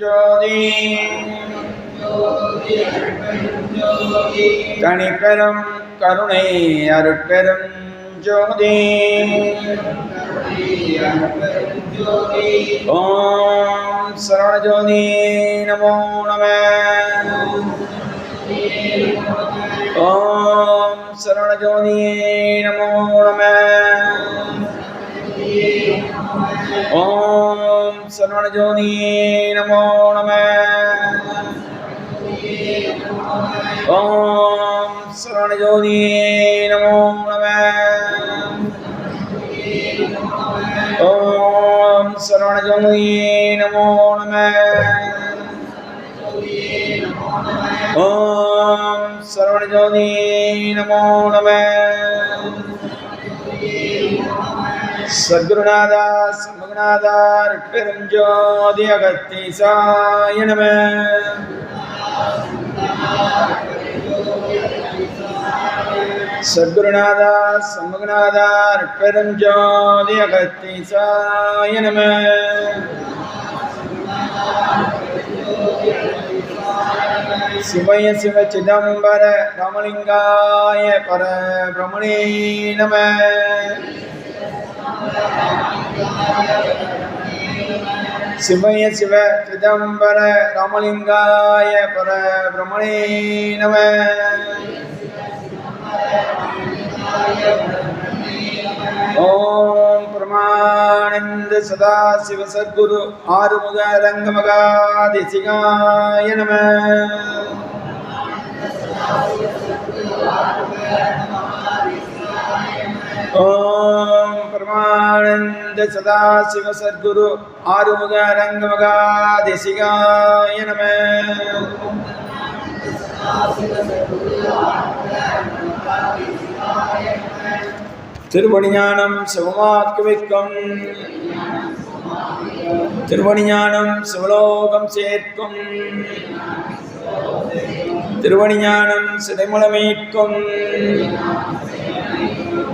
ஜோதி தனிப்பெரும் கருணை அருட்பெரும் ஜோதி. ஓம் சரவணஜோதி நமோ நம. ஓம் சரவணஜோதி நமோ நம. ஓம் சரவணஜோதி நமோ நம. ஓம் சரவணஜோதி நமோ நம. ஓம் சரவணஜோதி நமோ நம. ஓம் சரவணஜோதி நமோ நம. சத்குருநாதா சமகுநாதா பெரும் அகத்தி சாய நம. சத்குருநாதா சமகுநாதா பெரும் அகத்தி சாய நம. சிவய சிவ சிதம்பர ரமலிங்காய பர பிரமணே நம. சிவய சிவ சிதம்பர ராமலிங்காய பர பிரமணே நம. ஓம் பிரமானந்த சதா சிவ சத்குரு ஆறுமுக ரங்கமகாதிசிகாய நம. ஓம் பிரமானந்த சதா சிவ சத்குரு ஆறுமுக ரங்கமகாதிசிகாய நம திருவணிஞானம் சிவமாக்கு வைக்கும் திருவணிஞானம் சிவலோகம் சேர்க்கும். திருவணிஞானம் சிதைமுளமீட்கும்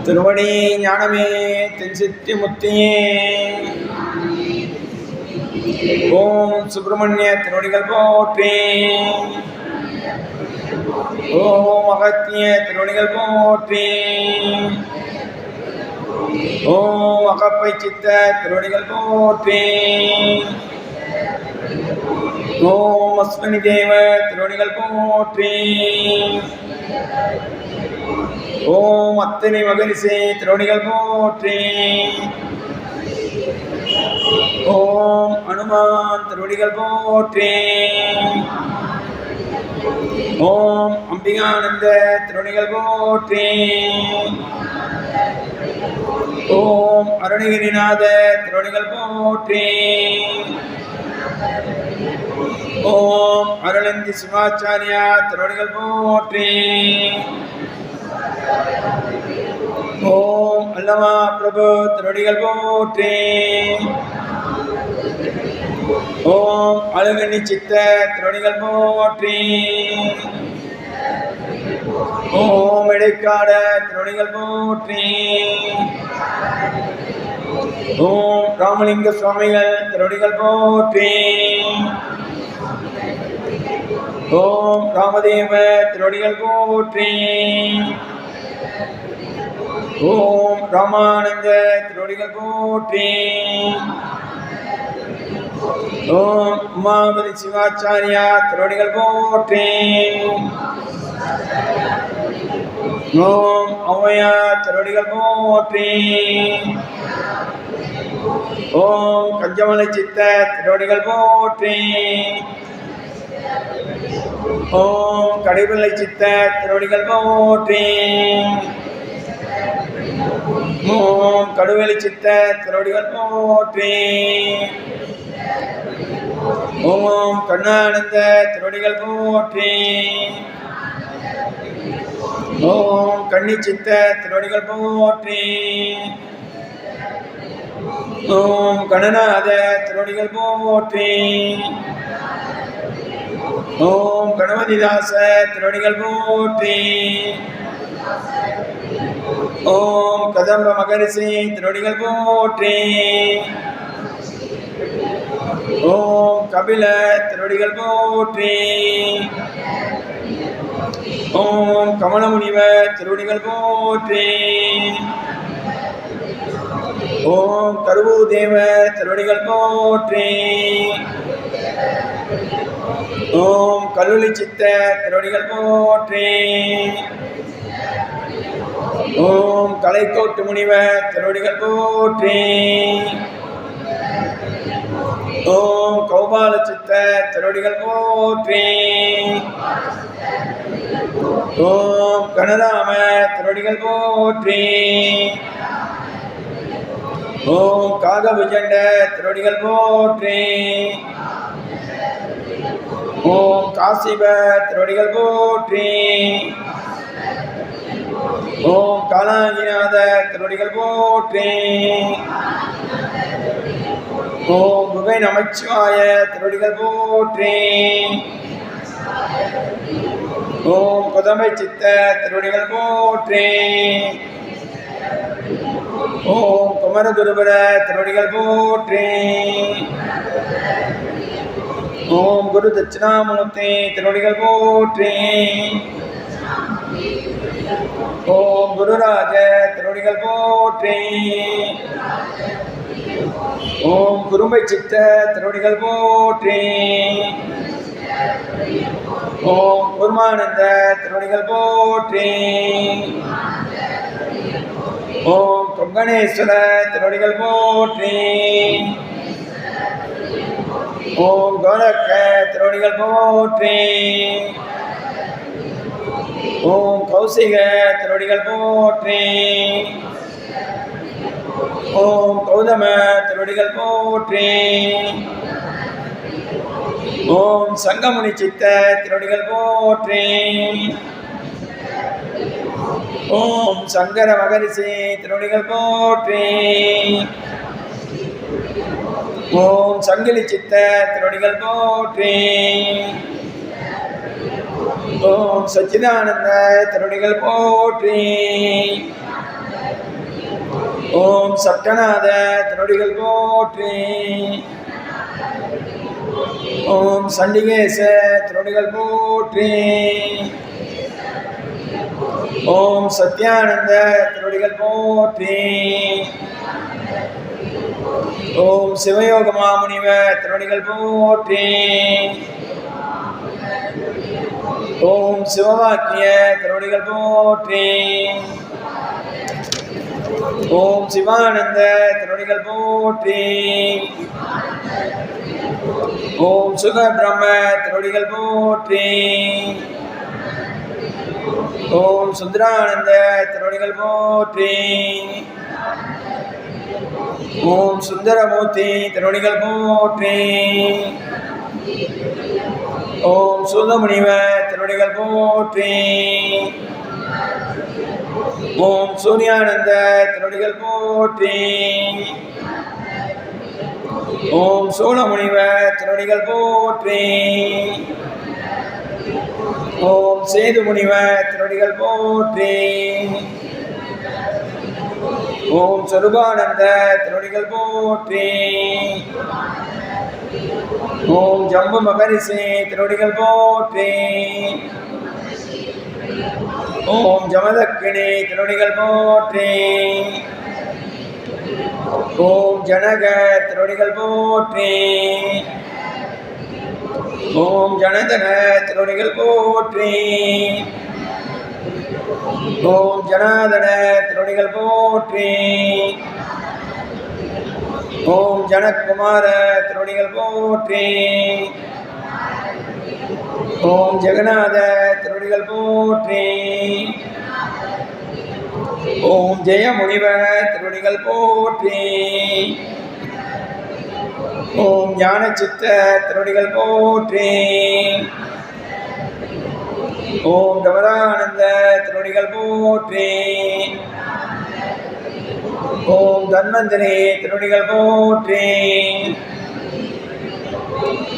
திருவடி ஞானமே தென்சித்தி முத்தியே. ஓம் சுப்பிரமணிய திருவடிகள் போற்றி. ஓம் அகத்திய திருவடிகள் போற்றி. ஓம் அகப்பை சித்த திருவடிகள் போற்றி. ஓம் அஸ்வினி தேவ திருவடிகள் போற்றி. ஓம் அத்தனை மகனிசே திருவடிகள் போற்றி. ஓம் அனுமான் திருவடிகள் போற்றி. ஓம் அம்பிகானந்த திருவடிகள் போற்றி. ஓம் அருணகிரிநாத திருவடிகள் போற்றி. ஓம் அருளந்தி சிவாச்சாரியா திருவடிகள் போற்றி. ஓம் அல்லமா பிரபு திருவடிகள் போற்றி. ஓம் அழுகண்ணி சித்த திருவடிகள் போற்றி. ஓம் இடைக்காட திருவடிகள் போற்றி. ஓம் ராமலிங்க சுவாமிகள் திருவடிகள் போற்றி. ஓம் ராமதேவ திருவடிகள் போற்றி. ஓம் ராமானந்த திருவடிகள் போற்றி. ஓம் உமாபதி சிவாச்சாரியா திருவடிகள் போற்றி. ஓம் ஔவையா திருவடிகள் போற்றி. ஓம் கஞ்சமலை சித்த திருவடிகள் போற்றி. ஓம் கடைபிள்ளை சித்த திருவடிகள் போற்றி. ஓம் கடுவெளி சித்த திருவடிகள் போற்றி. ஓம் கண்ணானந்த திருவடிகள் போற்றி. ஓம் கண்ணி சித்த திருவடிகள் போற்றி. ஓம் கணநாத திருவடிகள் போற்றி. ஓம் கணபதிதாச திருவடிகள் போற்றி. ஓம் கதம்ப மகரிஷி திருவடிகள் போற்றி. ஓம் கபில திருவடிகள் போற்றி. ஓம் கமலமுனிவ திருவடிகள் போற்றி. ஓம் கருவு தேவ திருவடிகள் போற்றி. ஓம் கல்லூலி சித்த திருவடிகள் போற்றி. ஓம் கலைக்கோட்டு முனிவ திருவடிகள் போற்றி. ஓம் கௌபால சித்த திருவடிகள் போற்றி. ஓம் கனராம திருவடிகள் போற்றி. ஓம் காகவிஜண்ட திருவடிகள் போற்றி. ஓம் காசிப திருவடிகள் போற்றி. ஓம் காலாங்கிநாத திருவடிகள் போற்றி. ஓம் குகை நமச்சிவாய திருவடிகள் போற்றி. ஓம் குதமை சித்த திருவடிகள் போற்றி. ஓம் குமர துருபர திருவடிகள் போற்றி. ஓம் குரு தட்சிணாமூர்த்தி திருவடிகள் போற்றி. ஓம் குருராஜ திருவடிகள் போற்றி. ஓம் குறும்பை சித்த திருவடிகள் போற்றி. ஓம் குருமானந்த திருவடிகள் போற்றி. ஓம் கொங்கணேஸ்வர திருவடிகள் போற்றி. ஓம் கோலக்க திருவடிகள் போற்றி. ஓம் கௌசிக திருவடிகள் போற்றி. ஓம் கௌதம திருவடிகள் போற்றி. ஓம் சங்கமுனி சித்த திருவடிகள் போற்றி. ஓம் சங்கர மகரிசி திருவடிகள் போற்றி. ஓம் சங்கிலி சித்த திருவடிகள் போற்றி. ஓம் சச்சிதானந்த திருடிகள் போற்றி. ஓம் சப்தநாத திருடிகள் போற்றி. ஓம் சண்டிகேச திருடிகள் போற்றி. ஓம் சத்யானந்த திருடிகள் போற்றி. ஓம் சிவயோக மாமுனிவ திருடிகள் போற்றி. ஓம் சிவவாக்கிய திருவடிகள் போற்றி. ஓம் சிவானந்த திருவடிகள் போற்றி. ஓம் சுக பிரம்ம திருவடிகள் போற்றி. ஓம் சுந்தரானந்த திருவடிகள் போற்றி. ஓம் சுந்தரமூர்த்தி திருவடிகள் போற்றி. ஓம் சுந்தமுனிவர் திருவடிகள் போற்றி. ஓம் சூர்யானந்த திருவடிகள் போற்றி. ஓம் சூழமுனிவ திருவடிகள் போற்றி. ஓம் சேது முனிவ திருவடிகள் போற்றி. ஓம் சொருபானந்த திருவடிகள் போற்றி. ஓம் ஜம்பு மகரிஷி திருவடிகள் போற்றே. ஓம் ஜமதக்கிணே திருவடிகள் போற்றே. ஓம் ஜனக திருவடிகள் போற்றே. ஓம் ஜனதன திருவடிகள் போற்றே. ஓம் ஜனாதன திருவடிகள் போற்றே. ஓம் ஜனகுமார திருவடிகள் போற்றி. ஓம் ஜெகநாத திருவடிகள் போற்றி. ஓம் ஜெய முனிவ திருவடிகள் போற்றி. ஓம் ஞான சித்த திருவடிகள் போற்றி. ஓம் கமலானந்த திருவடிகள் போற்றி. ஓம் தன்வந்தனே திருவடிகள் போற்றே.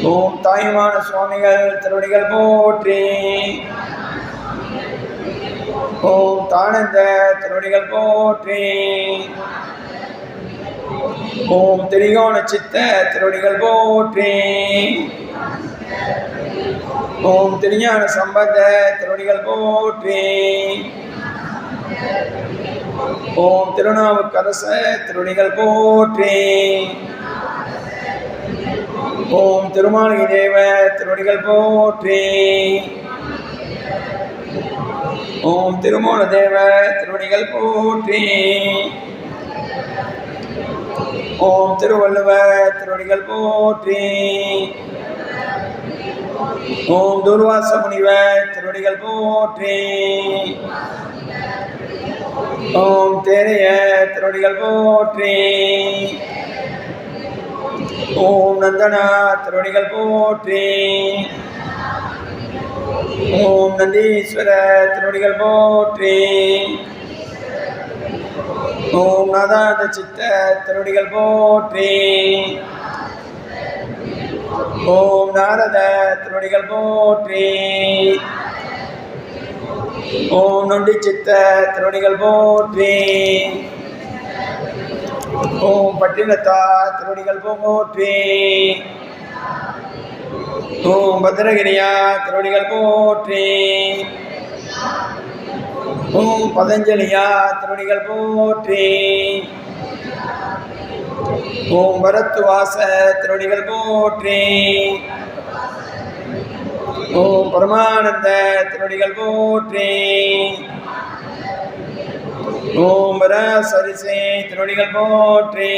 ஓம் தாயுமான சுவாமிகள் திருவடிகள் போற்றே. ஓம் தானந்த திருவடிகள் போற்றே. ஓம் திரிகோண சித்த திருவடிகள் போற்றே. ஓம் திருஞான சம்பந்த திருவடிகள் போற்றே. ஓம் திருநாவுக்கரச திருவடிகள் போற்றி. ஓம் திருமாளிகை தேவ திருவடிகள் போற்றி. ஓம் திருமூல தேவ திருவடிகள் போற்றி. ஓம் திருவள்ளுவ திருவடிகள் போற்றி. ஓம் துர்வாச முனிவ திருவடிகள் போற்றி. ஓம் தேரைய திருவடிகள் போற்றி. ஓம் நந்தனா திருவடிகள் போற்றி. ஓம் நந்தீஸ்வர திருவடிகள் போற்றி. ஓம் நாதாந்த சித்த திருவடிகள் போற்றி. ஓம் நாரத திருவடிகள் போற்றி. ஓம் நொண்டி சித்த திருவடிகள் போற்றி. ஓம் பட்டினத்தா திருவடிகள் போற்றி. ஓம் பத்ரகிரியா திருவடிகள் போற்றி. ஓம் பதஞ்சலியா திருவடிகள் போற்றி. ஓம் பரத்துவாச திருவடிகள் போற்றி. ஓம் பரமானந்த திருவடிகள் போற்றி. ஓம் பரசரிசே திருவடிகள் போற்றி.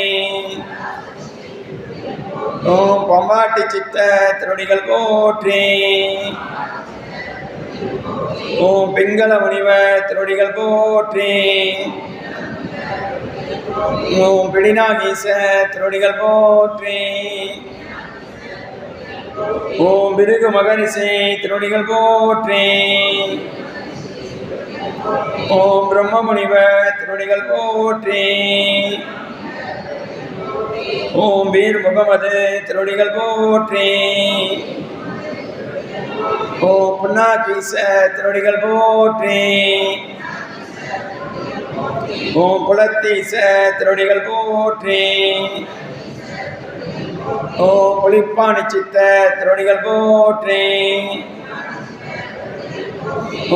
ஓம் பம்பாட்டி சித்த திருவடிகள் போற்றி. ஓம் பிங்கள முனிவ திருவடிகள் போற்றி. ஓம் பிடிநாகீச திருவடிகள் போற்றி. ஓம் பிருகு மகரிசை திருவடிகள் போற்றே. ஓம் பிரம்ம முனிவ திருவடிகள் போற்றே. ஓம் வீர் முகமது திருவடிகள் போற்றே. ஓம் புன்னாகீச திருவடிகள் போற்றே. ஓம் குலத்தீச திருவடிகள் போற்றே. ஓம் புலிப்பாணி சித்த திருவடிகள் போற்றி.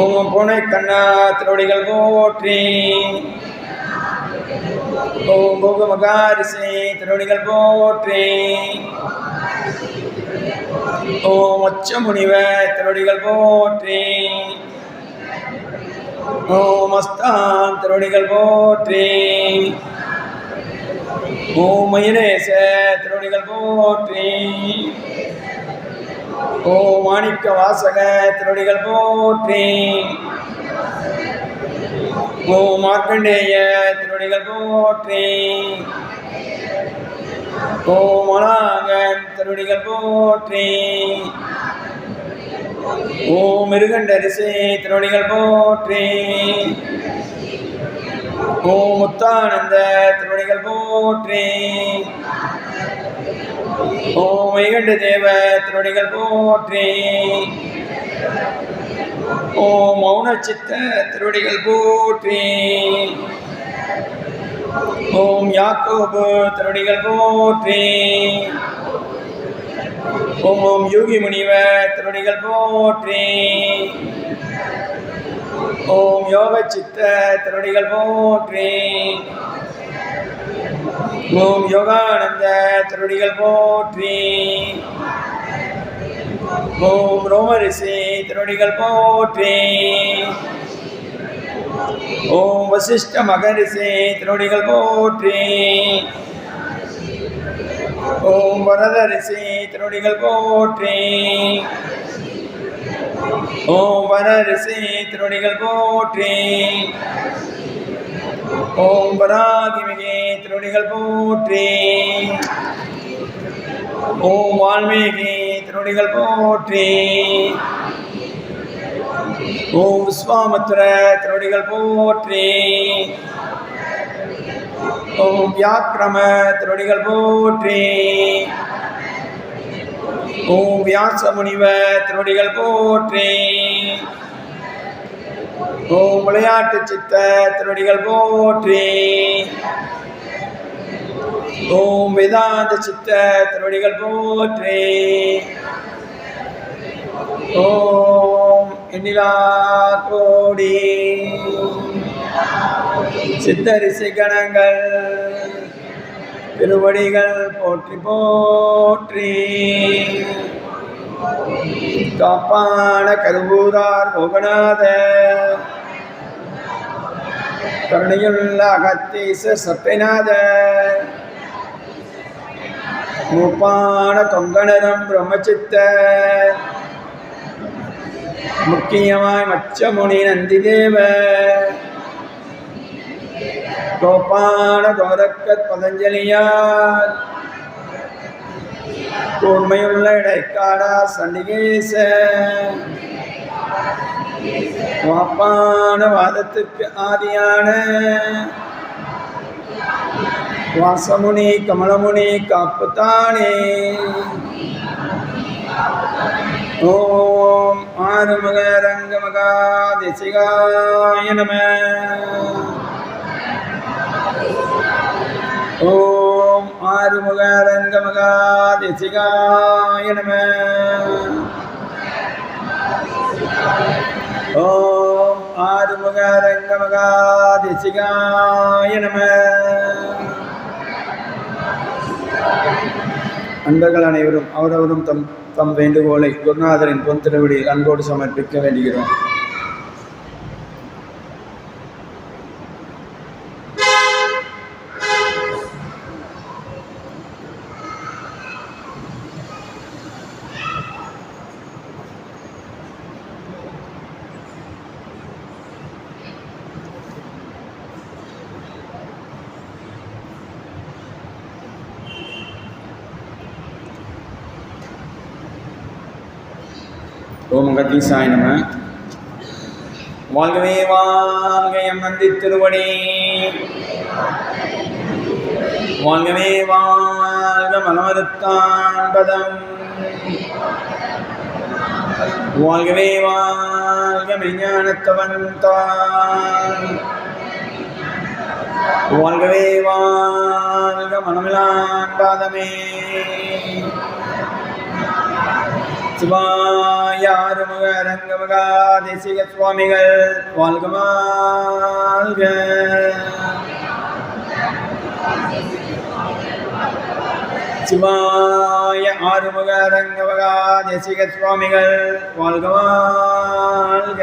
ஓம் பூனை கண்ணா திருவடிகள் போற்றி. ஓம் போக மகாரிசி திருவடிகள் போற்றி. ஓம் உச்ச முனிவ திருவடிகள் போற்றி. ஓம் அஸ்தான் திருவடிகள் போற்றி. மயிலேச திருவடிகள் போற்றி. ஓ மாணிக்க வாசக திருவடிகள் போற்றி. ஓ மார்க்கண்டேய திருவடிகள் போற்றி. ஓ அனாகன் திருவடிகள் போற்றி. ஓ மிருகண்ட மிருகண்டரிசை திருவடிகள் போற்றி. ஓம் முத்தானந்த திருவடிகள் போற்றி. ஓம் வைகண்ட தேவ திருவடிகள் போற்றி. ஓம் மௌனச்சித்த திருவடிகள் போற்றி. ஓம் யாக்கோபு திருவடிகள் போற்றி. ஓம் ஓம் யோகி முனிவ திருவடிகள் போற்றி. ஓம் யோக சித்த திருவடிகள் போற்றி. ஓம் யோகானந்த திருவடிகள் போற்றி. ஓம் ரோமரிசி திருவடிகள் போற்றி. ஓம் வசிஷ்ட மகரிசி திருவடிகள் போற்றி. ஓம் வரதரிசி திருவடிகள் போற்றி. ஓம் வரரிஷி திருவடிகள் போற்றி. ஓம் பராதிமிகே திருவடிகள் போற்றி. ஓம் வால்மீகி திருவடிகள் போற்றி. ஓம் விஸ்வாமித்திர திருவடிகள் போற்றி. ஓம் வியாக்கிரம திருவடிகள் போற்றி. ஓம் வியாச முனிவர் திருவடிகள் போற்றி. ஓம் விளையாட்டு சித்த திருவடிகள் போற்றி. ஓம் வேதாந்த சித்த திருவடிகள் போற்றி. ஓம் எண்ணிலா கோடி. சித்தரிசி கணங்கள் திருவடிகள் போற்றி போற்றி. காப்பான கருவூரார் மோகநாத கருணையுள்ள அகத்தீச சப்பைநாத மூப்பான கொங்கணரம் பிரம்மச்சித்த. முக்கியமாய் மச்சமுனி நந்திதேவ. கோப்பான கோரக்கத் பதஞ்சலியார். கூர்மையுள்ள இடைக்காடா சண்டிகேச வாப்பான வாதத்துக்கு ஆதியான வாசமுனி கமலமுனி காப்புத்தானே. ஓம் ஆறுமுக ரங்கமகா திசிகாய நம. ஓம் ஆறுமுக ரங்கமகா நம ஓம் ஆறுமுக ரங்கமகா நம அன்பர்கள் அனைவரும் அவரவரும் தம் தம் வேண்டுகோளை குருநாதரின் பொன் திருவிடியில் அன்போடு சமர்ப்பிக்க வேண்டுகிறோம். ஓம் அகத்தீசாய நம வாழ்கவே வாழ்க எம் திருவடி. வாழ்கவே வாழ்க மனமருத்தான்பதம் வாழ்கவே வாழ்க மெஞ்ஞானத்தவன்தான் வாழ்கவே வாழ்க மனமிலான் பாதமே. சிவாய ஆறுமுக ரங்கமகா தேசிக சுவாமிகள் வாழ்க வாழ்க சிவாய ஆறுமுக ரங்கமகா தேசிக சுவாமிகள் வாழ்க வாழ்க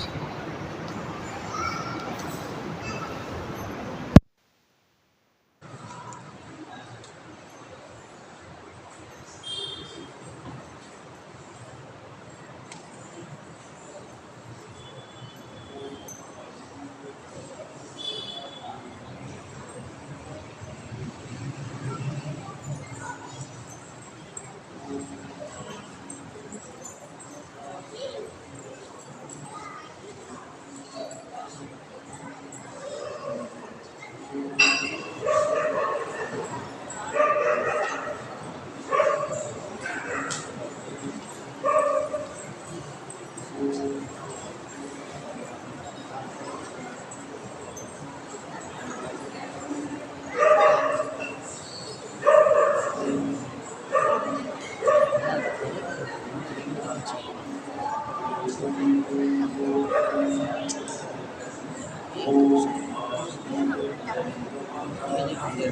et à.